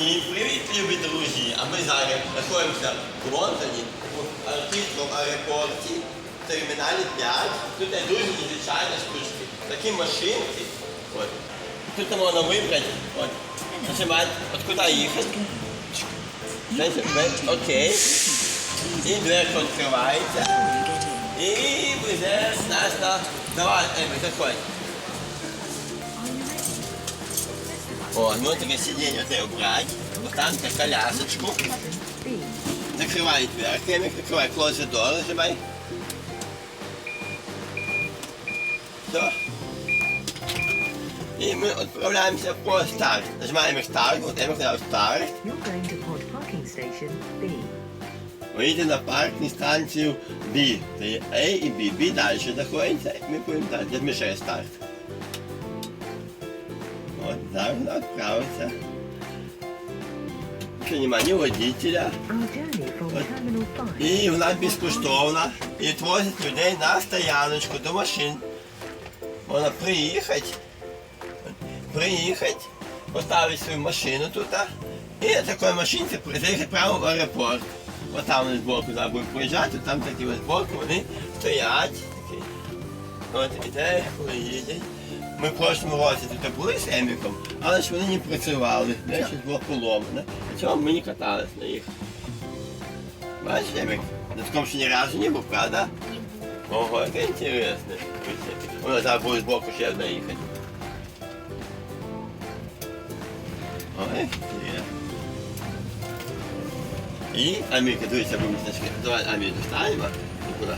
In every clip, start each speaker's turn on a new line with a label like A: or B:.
A: Всім привіт, любі друзі! А ми зараз знаходимося в Лондоні, в артистському аеропорті, терміналі 5. Тут є дуже незвичайні штучки. Такі машинки. От. Тут можна вибрати. От. Нажимати, от куди їхати. Окей. І дверка відкривається. І везе нас на... Давай, Емі, заходь. О, ну таке сидіння треба брати. Останьте колясочку. Закривай дверки, Емік, закривай close door, нажимай. Все. І ми відправляємося по старт. Нажимаємо старт, от Емік нажав старт.
B: B.
A: Вийти на паркні станцію B. Це є A і B. B далі знаходиться, ми будемо далі. Я змішаю старт. Вона відправиться. Ні водителя.
B: Our journey from
A: What?
B: Terminal 5
A: І вона безкоштовна. І відвозить людей на стояночку до машин. Можна приїхати, приїхати, поставити свою машину тут. І на такої машинці заїхати прямо в аеропорт. Ось там вони збоку зараз будуть приїжджати, там такі ось вони стоять. Такі. От іде, коли їдять. Ми в прошлому році тут були з Еміком, але ж вони не працювали, де щось було поломане. Цьому ми не катались на їх. Бачиш, Емік, на такому ще ні разу не був, правда? Ого, яке інтересне. Воно зараз буде збоку ще одна їхати. Ой. І Амірка, дивися, ви містечки. Давай Амір достанемо. І Куди?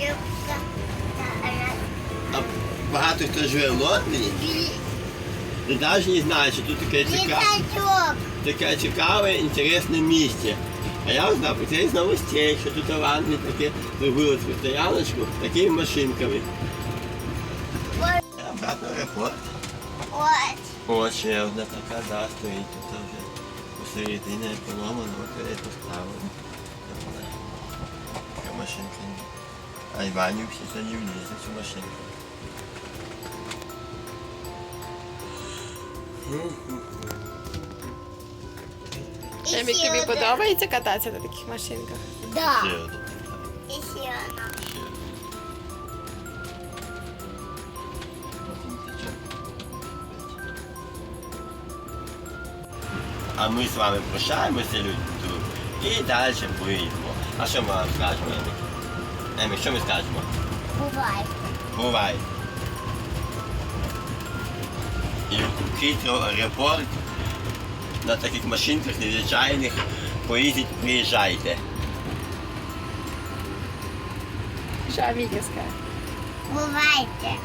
A: А багато хто живе в Лондоні, і навіть не знає, що тут таке цікаве. Таке цікаве, інтересне місце. А я знав про це з новостей, що тут в Англії таке зробили цю стояночку з такими машинками. Обратно аеропорт.
C: Ось.
A: Ще одна така, да, стоїть тут вже посередині поломана, от я поставили. Така машинка. А Іванів всі не влізе цю машинку.
D: Емік,
C: ще
D: тобі
C: одна.
D: подобається кататися на таких машинках?
C: Да.
A: Ще одна.
C: І ще одна.
A: А ми з вами прощаємося, люди, і далі поїдемо. А що ми вам скажемо, Емік? Емік, що ми скажемо?
C: Бувай.
A: Бувай. І в Хитро аеропорт на таких машинках незвичайних поїздіть, приїжджайте.
D: Що Аміка скаже?
C: Бувайте.